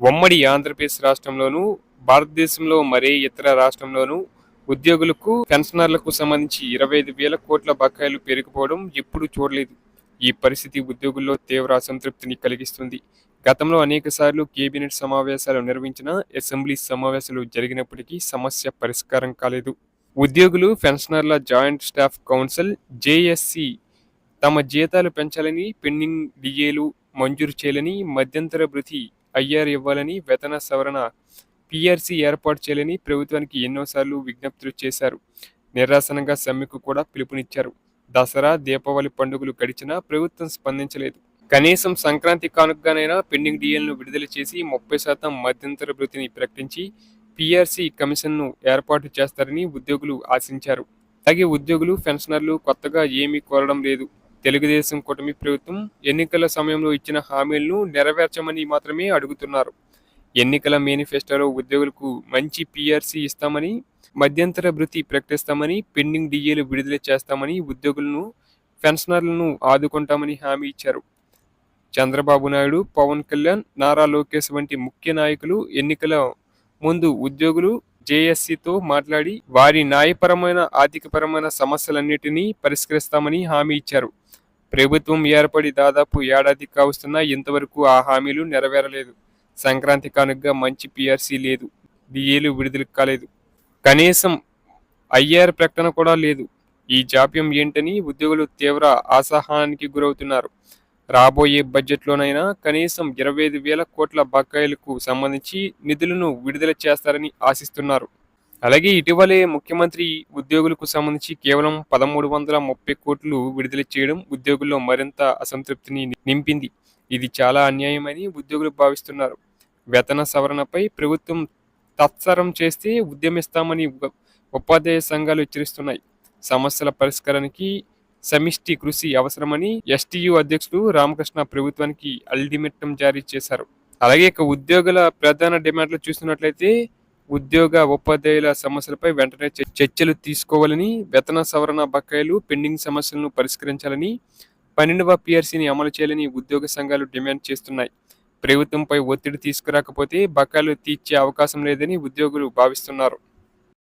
ఉమ్మడి ఆంధ్రప్రదేశ్ రాష్ట్రంలోనూ భారతదేశంలో మరే ఇతర రాష్ట్రంలోనూ ఉద్యోగులకు పెన్షనర్లకు సంబంధించి ఇరవై ఐదు వేల కోట్ల బకాయిలు పెరిగిపోవడం ఎప్పుడూ చూడలేదు. ఈ పరిస్థితి ఉద్యోగుల్లో తీవ్ర అసంతృప్తిని కలిగిస్తుంది. గతంలో అనేక సార్లు కేబినెట్ సమావేశాలు నిర్వహించిన అసెంబ్లీ సమావేశాలు జరిగినప్పటికీ సమస్య పరిష్కారం కాలేదు. ఉద్యోగులు పెన్షనర్ల జాయింట్ స్టాఫ్ కౌన్సిల్ జేఎస్సి తమ జీతాలు పెంచాలని పెండింగ్ డిఏలు మంజూరు చేయాలని మధ్యంతర భృతి ఐఆర్ ఇవ్వాలని వేతన సవరణ పిఆర్సీ ఏర్పాటు చేయాలని ప్రభుత్వానికి ఎన్నోసార్లు విజ్ఞప్తులు చేశారు. నిరాసనంగా సమ్మెకు కూడా పిలుపునిచ్చారు. దసరా దీపావళి పండుగలు గడిచినా ప్రభుత్వం స్పందించలేదు. కనీసం సంక్రాంతి కానుకగానైనా పెండింగ్ డిఎల్ను విడుదల చేసి ముప్పై శాతం మధ్యంతర భృతిని ప్రకటించి పిఆర్సీ కమిషన్ను ఏర్పాటు చేస్తారని ఉద్యోగులు ఆశించారు. అలాగే ఉద్యోగులు పెన్షనర్లు కొత్తగా ఏమీ కోరడం లేదు. తెలుగుదేశం కూటమి ప్రభుత్వం ఎన్నికల సమయంలో ఇచ్చిన హామీలను నెరవేర్చమని మాత్రమే అడుగుతున్నారు. ఎన్నికల మేనిఫెస్టోలో ఉద్యోగులకు మంచి పీఆర్సీ ఇస్తామని మధ్యంతర భృతి ప్రకటిస్తామని పెండింగ్ డిఏలు విడుదల చేస్తామని ఉద్యోగులను పెన్షనర్లను ఆదుకుంటామని హామీ ఇచ్చారు. చంద్రబాబు నాయుడు పవన్ కళ్యాణ్ నారా లోకేష్ వంటి ముఖ్య నాయకులు ఎన్నికల ముందు ఉద్యోగులు జేఎస్సీతో మాట్లాడి వారి న్యాయపరమైన ఆర్థికపరమైన సమస్యలన్నిటినీ పరిష్కరిస్తామని హామీ ఇచ్చారు. ప్రభుత్వం ఏర్పడి దాదాపు ఏడాది కావస్తున్నా ఇంతవరకు ఆ హామీలు నెరవేరలేదు. సంక్రాంతి కానుకగా మంచి పిఆర్సీ లేదు. డిఏలు విడుదల కాలేదు. కనీసం ఐఆర్ ప్రకటన కూడా లేదు. ఈ జాప్యం ఏంటని ఉద్యోగులు తీవ్ర అసహనానికి గురవుతున్నారు. రాబోయే బడ్జెట్లోనైనా కనీసం ఇరవై ఐదు వేల కోట్ల బకాయిలకు సంబంధించి నిధులను విడుదల చేస్తారని ఆశిస్తున్నారు. అలాగే ఇటీవలే ముఖ్యమంత్రి ఉద్యోగులకు సంబంధించి కేవలం పదమూడు వందల ముప్పై కోట్లు విడుదల చేయడం ఉద్యోగుల్లో మరింత అసంతృప్తిని నింపింది. ఇది చాలా అన్యాయమని ఉద్యోగులు భావిస్తున్నారు. వేతన సవరణపై ప్రభుత్వం తత్సరం చేస్తే ఉద్యమిస్తామని ఉపాధ్యాయ సంఘాలు హెచ్చరిస్తున్నాయి. సమస్యల పరిష్కారానికి సమిష్టి కృషి అవసరమని ఎస్టీయు అధ్యక్షుడు రామకృష్ణ ప్రభుత్వానికి అల్టిమేటం జారీ చేశారు. అలాగే ఇక ఉద్యోగుల ప్రధాన డిమాండ్లు చూసినట్లయితే ఉద్యోగ ఉపాధ్యాయుల సమస్యలపై వెంటనే చర్చలు తీసుకోవాలని వేతన సవరణ బకాయిలు పెండింగ్ సమస్యలను పరిష్కరించాలని పన్నెండవ పిఆర్సీని అమలు చేయాలని ఉద్యోగ సంఘాలు డిమాండ్ చేస్తున్నాయి. ప్రభుత్వంపై ఒత్తిడి తీసుకురాకపోతే బకాయిలు తీర్చే అవకాశం లేదని ఉద్యోగులు భావిస్తున్నారు.